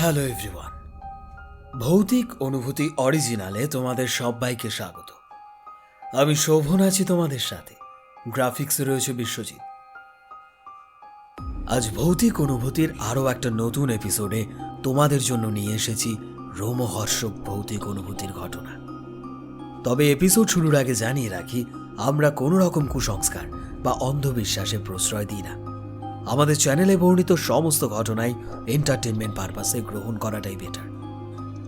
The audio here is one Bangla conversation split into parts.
Hello everyone. ভৌতিক অনুভূতি অরিজিনালে তোমাদের সবাইকে স্বাগত। আমি শোভন আছি তোমাদের সাথে। গ্রাফিক্সে রয়েছে বিশ্বজিৎ। আজ ভৌতিক অনুভূতির আরও একটা নতুন এপিসোডে তোমাদের জন্য নিয়ে এসেছি রোমহর্ষক ভৌতিক অনুভূতির ঘটনা। তবে এপিসোড শুরুর আগে জানিয়ে রাখি, আমরা কোনো রকম কুসংস্কার বা অন্ধবিশ্বাসে প্রশ্রয় দিই না। আমাদের চ্যানেলে বর্ণিত সমস্ত ঘটনাই এন্টারটেনমেন্ট পারপাসে গ্রহণ করাটাই বেটার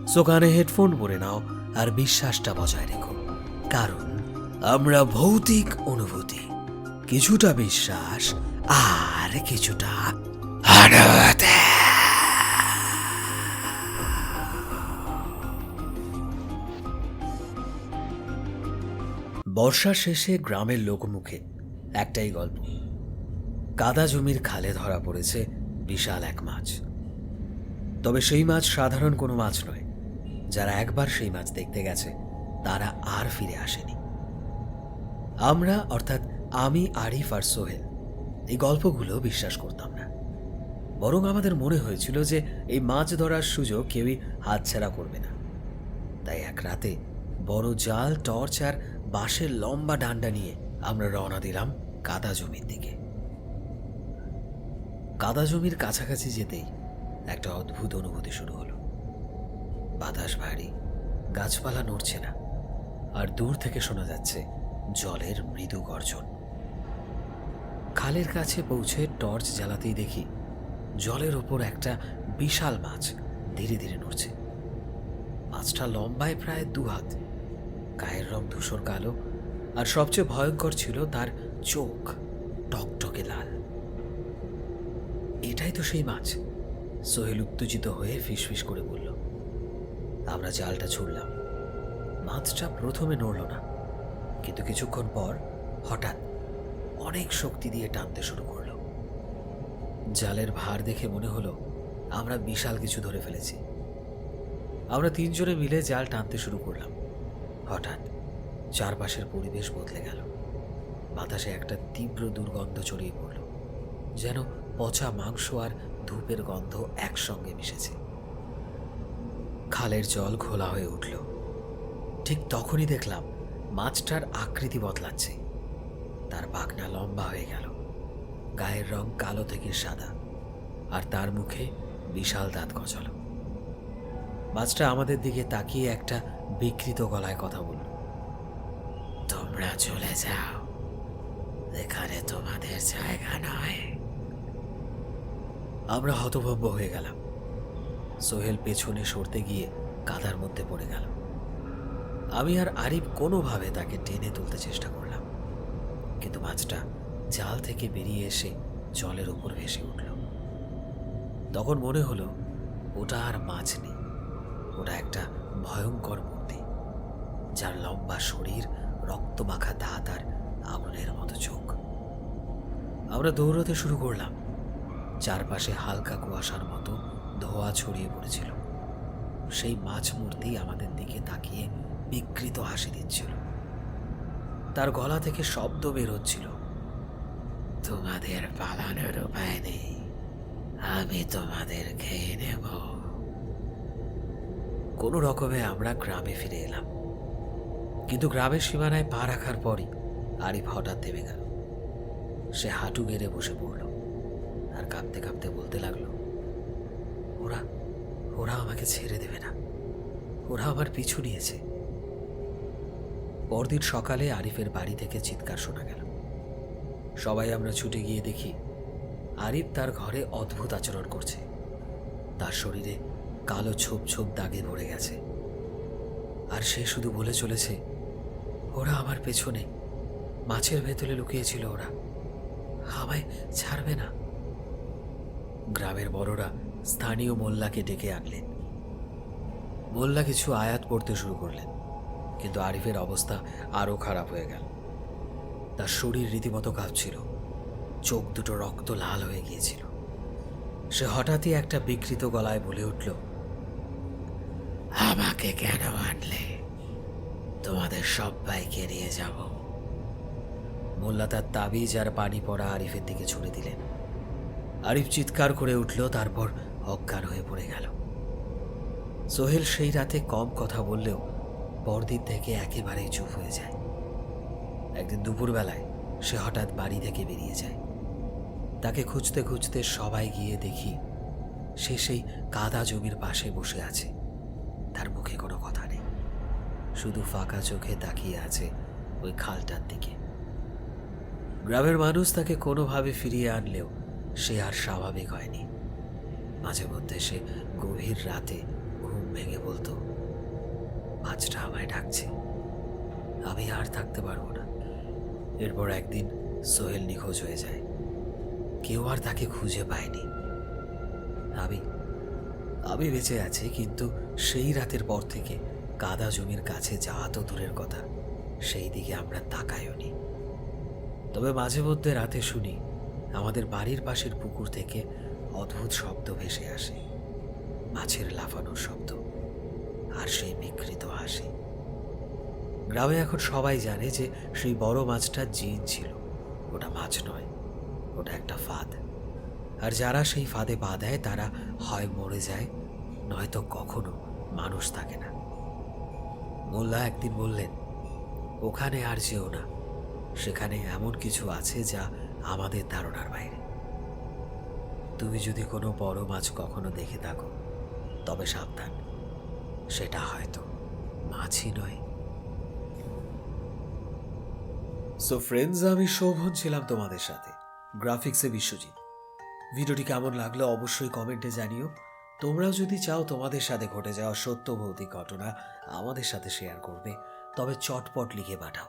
সো কানে হেডফোন পরে নাও আর বিশ্বাসটা বজায় রেখো। কারণ আমরা ভৌতিক অনুভূতি। কিছুটা বিশ্বাস আর কিছুটা অনুভূতি বর্ষা শেষে গ্রামের লোকমুখে একটাই গল্প। কাদা জমির খালে ধরা পড়েছে বিশাল এক মাছ। তবে সেই মাছ সাধারণ কোনো মাছ নয়। যারা একবার সেই মাছ দেখতে গেছে, তারা আর ফিরে আসেনি। আমরা, অর্থাৎ আমি, আরিফ আর সোহেল, এই গল্পগুলো বিশ্বাস করতাম না। বরং আমাদের মনে হয়েছিল যে এই মাছ ধরার সুযোগ কেউই হাতছাড়া করবে না। তাই এক রাতে বড় জাল, টর্চ আর বাঁশের লম্বা ডান্ডা নিয়ে আমরা রওনা দিলাম কাদা জমির দিকে। কাদা জমির কাছাকাছি যেতেই একটা অদ্ভুত অনুভূতি শুরু হলো। বাতাস ভারী, গাছপালা নড়ছে না, আর দূর থেকে শোনা যাচ্ছে জলের মৃদু গর্জন। খালের কাছে পৌঁছে টর্চ জ্বালাতেই দেখি জলের ওপর একটা বিশাল মাছ ধীরে ধীরে নড়ছে। মাছটা লম্বায় প্রায় দু হাত। গায়ের রং ধূসর কালো, আর সবচেয়ে ভয়ঙ্কর ছিল তার চোখ টকটকে লাল। এটাই তো সেই মাছ। সোহেল উত্তেজিত হয়ে ফিসফিস করে বলল, আমরা জালটা ছুড়লাম। মাছটা প্রথমে নড়ল না। কিন্তু কিছুক্ষণ পর হঠাৎ অনেক শক্তি দিয়ে টানতে শুরু করল। জালের ভার দেখে মনে হলো, আমরা বিশাল কিছু ধরে ফেলেছি। আমরা তিনজনে মিলে জাল টানতে শুরু করলাম। হঠাৎ চারপাশের পরিবেশ বদলে গেল। বাতাসে একটা তীব্র দুর্গন্ধ ছড়িয়ে পড়ল, যেন পচা মাংস আর ধূপের গন্ধ একসঙ্গে মিশেছে। খালের জল ঘোলা হয়ে উঠল। ঠিক তখনই দেখলাম মাছটার আকৃতি বদলাচ্ছে। তার পাখনা লম্বা হয়ে গেল। গায়ের রং কালো থেকে সাদা, আর তার মুখে বিশাল দাঁত গজাল। মাছটা আমাদের দিকে তাকিয়ে একটা বিকৃত গলায় কথা বলল, তোমরা চলে যাও। এখানে তোমাদের জায়গা নয়। আমরা হতভম্ব হয়ে গেলাম। সোহেল পেছনে সরতে গিয়ে কাদার মধ্যে পড়ে গেল। আমি আর আরিফ কোনোভাবে তাকে টেনে তুলতে চেষ্টা করলাম। কিন্তু মাছটা জাল থেকে বেরিয়ে এসে জলের উপর ভেসে উঠল। তখন মনে হলো, ওটা আর মাছ নেই। ওটা একটা ভয়ঙ্কর মূর্তি, যার লম্বা শরীর, রক্তমাখা দাঁত আর আগুনের মতো চোখ। আমরা দৌড়তে শুরু করলাম। চারপাশে হালকা কুয়াশার মতো ধোয়া ছড়িয়ে পড়েছিল। সেই মাছ মূর্তি আমাদের দিকে তাকিয়ে বিকৃত হাসি দিচ্ছিল। তার গলা থেকে শব্দ বের হচ্ছিল। তোমাদের পালানোর উপায় নেই। আমি তোমাদের খেয়ে নেব। কোনো রকমে আমরা গ্রামে ফিরে এলাম। কিন্তু গ্রামের সীমানায় পা রাখার পরই আরিফ হঠাৎ থেমে গেল। সে হাঁটু গেড়ে বসে পড়ল। আর কাঁপতে কাঁপতে বলতে লাগল, ওরা ওরা আমাকে ছেড়ে দেবে না। ওরা আমার পিছু নিয়েছে। পরদিন সকালে আরিফের বাড়ি থেকে চিৎকার শোনা গেল। সবাই আমরা ছুটে গিয়ে দেখি, আরিফ তার ঘরে অদ্ভুত আচরণ করছে। তার শরীরে কালো ছোপ ছোপ দাগে ভরে গেছে। আর সে শুধু বলে চলেছে, ওরা আমার পেছনে, মাছের ভেতরে লুকিয়েছিল ওরা। আমায় ছাড়বে না। গ্রামের বড়রা স্থানীয় মোল্লাকে ডেকে আনলেন। মোল্লা কিছু আয়াত পড়তে শুরু করলেন, কিন্তু আরিফের অবস্থা আরও খারাপ হয়ে গেল। তার শরীর রীতিমতো কাঁপছিল, চোখ দুটো রক্ত লাল হয়ে গিয়েছিল। সে হঠাৎই একটা বিকৃত গলায় বলে উঠল, আমাকে কেন আনলে? তোমাদের সবাইকে নিয়ে যাব। মোল্লা তার তাবিজ আর পানি পড়া আরিফের দিকে ছুড়ে দিলেন। আরিফ চিৎকার করে উঠল, তারপর অজ্ঞান হয়ে পড়ে গেল। সোহেল সেই রাতে কম কথা বললেও পরদিন থেকে একেবারেই চুপ হয়ে যায়। একদিন দুপুরবেলায় সে হঠাৎ বাড়ি থেকে বেরিয়ে যায়। তাকে খুঁজতে খুঁজতে সবাই গিয়ে দেখি সে সেই কাদা জমির পাশে বসে আছে। তার মুখে কোনো কথা নেই। শুধু ফাঁকা চোখে তাকিয়ে আছে ওই খালটার দিকে। গ্রামের মানুষ তাকে কোনোভাবে ফিরিয়ে আনলেও সে আর স্বাভাবিক হয়নি। মাঝে মধ্যে সে গভীর রাতে ঘুম ভেঙে বলতো মাছটা আমায় ডাকছে। আমি আর থাকতে পারব না। এরপর একদিন সোহেল নিখোঁজ হয়ে যায়। কেউ আর তাকে খুঁজে পায়নি। আমি আমি বেঁচে আছি, কিন্তু সেই রাতের পর থেকে কাদা জমির কাছে যাওয়া তো দূরের কথা। সেই দিকে আমরা তাকাইওনি তবে মাঝে মধ্যে রাতে শুনি আমাদের বাড়ির পাশের পুকুর থেকে অদ্ভুত শব্দ ভেসে আসে। মাছের লাফানোর শব্দ আর সেই বিকৃত হাসি। গ্রামে এখন সবাই জানে যে সেই বড় মাছটা জিন ছিল। ওটা মাছ নয়, ওটা একটা ফাঁদ। আর যারা সেই ফাঁদে পা দেয়, তারা হয় মরে যায়, নয়তো কখনো মানুষ থাকে না। মোল্লা একদিন বললেন, ওখানে আর যেও না। সেখানে এমন কিছু আছে যা আমাদের ধারণার বাইরে। তুমি যদি কোনো বড় মাছ কখনো দেখে থাকো, তবে সাবধান। সেটা হয়তো মাছই নয়। সো ফ্রেন্ডস আমি শোভন ছিলাম তোমাদের সাথে। গ্রাফিক্সে বিশ্বজিৎ। ভিডিওটি কেমন লাগল অবশ্যই কমেন্টে জানিও। তোমরাও যদি চাও তোমাদের সাথে ঘটে যাওয়া সত্য ভৌতিক ঘটনা আমাদের সাথে শেয়ার করবে, তবে চটপট লিখে পাঠাও।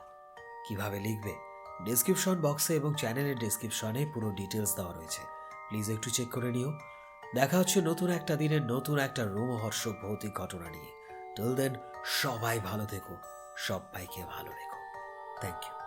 কীভাবে লিখবে? ডেসক্রিপশন বক্সে এবং চ্যানেলের ডেসক্রিপশনে পুরো ডিটেলস দেওয়া রয়েছে। প্লিজ একটু চেক করে নিও। দেখা হচ্ছে নতুন একটা দিনের নতুন একটা রোমহর্ষক ভৌতিক ঘটনা নিয়ে। টিল দেন সবাই ভালো থেকো, সবাইকে ভালো রেখো। Thank you